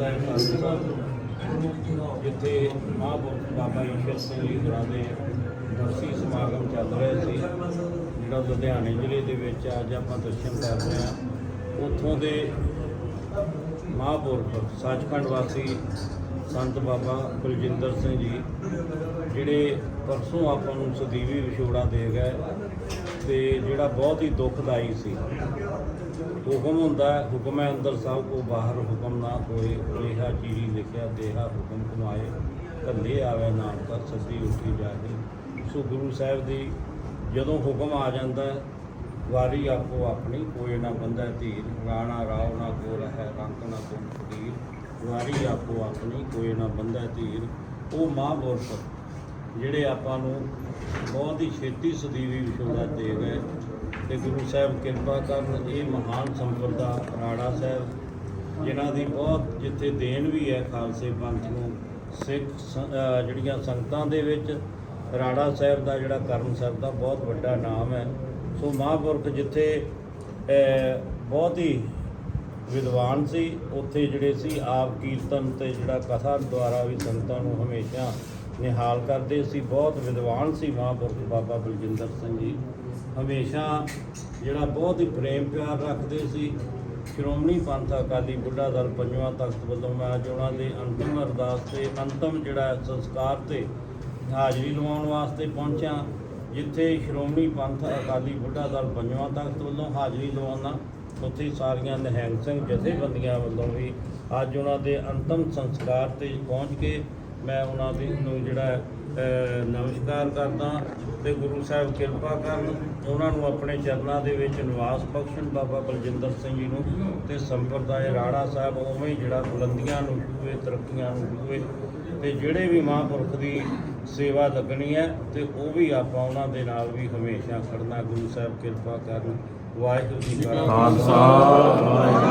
ਸਾਹਿਬ ਜਿੱਥੇ ਮਹਾਂਪੁਰਖ ਬਾਬਾ ਈਸ਼ਰ ਸਿੰਘ ਜੀ ਹੋਰਾਂ ਦੇ ਦਰਸੀ ਸਮਾਗਮ ਚੱਲ ਰਿਹਾ ਸੀ, ਜਿਹੜਾ ਲੁਧਿਆਣੇ ਜ਼ਿਲ੍ਹੇ ਦੇ ਵਿੱਚ ਅੱਜ ਆਪਾਂ ਦਰਸ਼ਨ ਕਰ ਰਹੇ ਹਾਂ। ਉੱਥੋਂ ਦੇ ਮਹਾਂਪੁਰਖ ਸੱਚਖੰਡ ਵਾਸੀ ਸੰਤ ਬਾਬਾ ਕੁਲਜਿੰਦਰ ਸਿੰਘ ਜੀ, ਜਿਹੜੇ ਪਰਸੋਂ ਆਪਾਂ ਨੂੰ ਸਦੀਵੀ ਵਿਛੋੜਾ ਦੇ ਗਏ ਤੇ ਜਿਹੜਾ ਬਹੁਤ ਹੀ ਦੁਖਦਾਈ ਸੀ। ਹੁਕਮ ਹੁੰਦਾ ਹੈ, ਹੁਕਮ ਹੈ ਅੰਦਰ ਸਭ ਕੋ ਬਾਹਰ ਹੁਕਮ ਨਾ ਹੋਏ ਲੇਹਾ ਚੀਰੀ ਲਿਖਿਆ ਦੇਹਾ ਹੁਕਮ ਕਮਾਏ ਕੱਲੇ ਆਵੇ ਨਾਮ ਦਾ ਸੱਦੀ ਉੱਠੀ ਜਾਏ। ਸੋ ਗੁਰੂ ਸਾਹਿਬ ਦੀ ਜਦੋਂ ਹੁਕਮ ਆ ਜਾਂਦਾ ਵਾਰੀ ਆਪੋ ਆਪਣੀ ਕੋਈ ਨਾ ਬੰਦਾ ਧੀਰ ਰਾਣਾ ਰਾਵ ਨਾ ਕੋ ਰਹਿ ਰੰਗ ਨਾ ਕੋ ਫਕੀਰ। ਵਾਰੀ ਆਪੋ ਆਪਣੀ ਕੋਈ ਨਾ ਬੰਦਾ ਧੀਰ ਉਹ ਮਹਾਂਪੁਰਖ ਜਿਹੜੇ ਆਪਾਂ ਨੂੰ ਬਹੁਤ ਹੀ ਛੇਤੀ ਸਦੀਵੀ ਵਿਛੋੜਾ ਦੇ ਗਏ ਤੇ ਗੁਰੂ ਸਾਹਿਬ ਕਿਰਪਾ ਕਰਨ ਇਹ ਮਹਾਨ ਸੰਪਰਦਾ ਰਾੜਾ ਸਾਹਿਬ, ਜਿਨ੍ਹਾਂ ਦੀ ਬਹੁਤ ਜਿੱਥੇ ਦੇਣ ਵੀ ਹੈ ਖਾਲਸੇ ਪੰਥ ਨੂੰ, ਸਿੱਖ ਸ- ਜਿਹੜੀਆਂ ਸੰਗਤਾਂ ਦੇ ਵਿੱਚ ਰਾੜਾ ਸਾਹਿਬ ਦਾ ਜਿਹੜਾ ਕਰਮ ਸਾਹਿਬ ਦਾ ਬਹੁਤ ਵੱਡਾ ਨਾਮ ਹੈ। ਸੋ ਮਹਾਂਪੁਰਖ ਜਿੱਥੇ ਬਹੁਤ ਹੀ ਵਿਦਵਾਨ ਸੀ, ਉੱਥੇ ਜਿਹੜੇ ਸੀ ਆਪ ਕੀਰਤਨ ਤੇ ਜਿਹੜਾ ਕਥਾ ਦੁਆਰਾ ਵੀ ਸੰਗਤਾਂ ਨੂੰ ਹਮੇਸ਼ਾ ਨਿਹਾਲ ਕਰਦੇ ਸੀ ਬਹੁਤ ਵਿਦਵਾਨ ਸੀ ਮਹਾਂਪੁਰਖ ਬਾਬਾ ਬਲਜਿੰਦਰ ਸਿੰਘ ਜੀ। ਹਮੇਸ਼ਾ ਜਿਹੜਾ ਬਹੁਤ ਹੀ ਪ੍ਰੇਮ ਪਿਆਰ ਰੱਖਦੇ ਸੀ। ਸ਼੍ਰੋਮਣੀ ਪੰਥ ਅਕਾਲੀ ਬੁੱਢਾ ਦਲ ਪੰਜਵਾਂ ਤਖਤ ਵੱਲੋਂ ਮੈਂ ਅੱਜ ਉਹਨਾਂ ਦੇ ਅੰਤਿਮ ਅਰਦਾਸ ਤੇ ਅੰਤਮ ਜਿਹੜਾ ਸੰਸਕਾਰ ਤੇ ਹਾਜ਼ਰੀ ਲਵਾਉਣ ਵਾਸਤੇ ਪਹੁੰਚਿਆ, ਜਿੱਥੇ ਸ਼੍ਰੋਮਣੀ ਪੰਥ ਅਕਾਲੀ ਬੁੱਢਾ ਦਲ ਪੰਜਵਾਂ ਤਖਤ ਵੱਲੋਂ ਹਾਜ਼ਰੀ ਲਵਾਉਣਾ ਉੱਥੇ ਸਾਰੀਆਂ ਨਿਹੰਗ ਸਿੰਘ ਜਥੇਬੰਦੀਆਂ ਵੱਲੋਂ ਵੀ ਅੱਜ ਉਹਨਾਂ ਦੇ ਅੰਤਮ ਸੰਸਕਾਰ ਤੇ ਪਹੁੰਚ ਕੇ ਮੈਂ ਉਹਨਾਂ ਦੀ ਨੂੰ ਜਿਹੜਾ ਨਮਸਕਾਰ ਕਰਦਾ ਤੇ ਗੁਰੂ ਸਾਹਿਬ ਕਿਰਪਾ ਕਰਨ ਉਹਨਾਂ ਨੂੰ ਆਪਣੇ ਚਰਨਾਂ ਦੇ ਵਿੱਚ ਨਿਵਾਸ ਬਖਸ਼ਣ ਬਾਬਾ ਬਲਜਿੰਦਰ ਸਿੰਘ ਜੀ ਨੂੰ ਤੇ ਸੰਪਰਦਾਇ ਰਾੜਾ ਸਾਹਿਬ ਉਵੇਂ ਹੀ ਜਿਹੜਾ ਬੁਲੰਦੀਆਂ ਨੂੰ ਛੂਏ ਤਰੱਕੀਆਂ ਨੂੰ ਛੂਏ ਤੇ ਜਿਹੜੇ ਵੀ ਮਹਾਂਪੁਰਖ ਦੀ ਸੇਵਾ ਲੱਗਣੀ ਹੈ ਤੇ ਉਹ ਵੀ ਆਪਾਂ ਉਹਨਾਂ ਦੇ ਨਾਲ ਵੀ ਹਮੇਸ਼ਾ ਖੜਨਾ, ਗੁਰੂ ਸਾਹਿਬ ਕਿਰਪਾ ਕਰਨ, ਵਾਹਿਗੁਰੂ ਜੀ ਕਾ ਖਾਲਸਾ। ਵਾਹਿਗੁਰੂ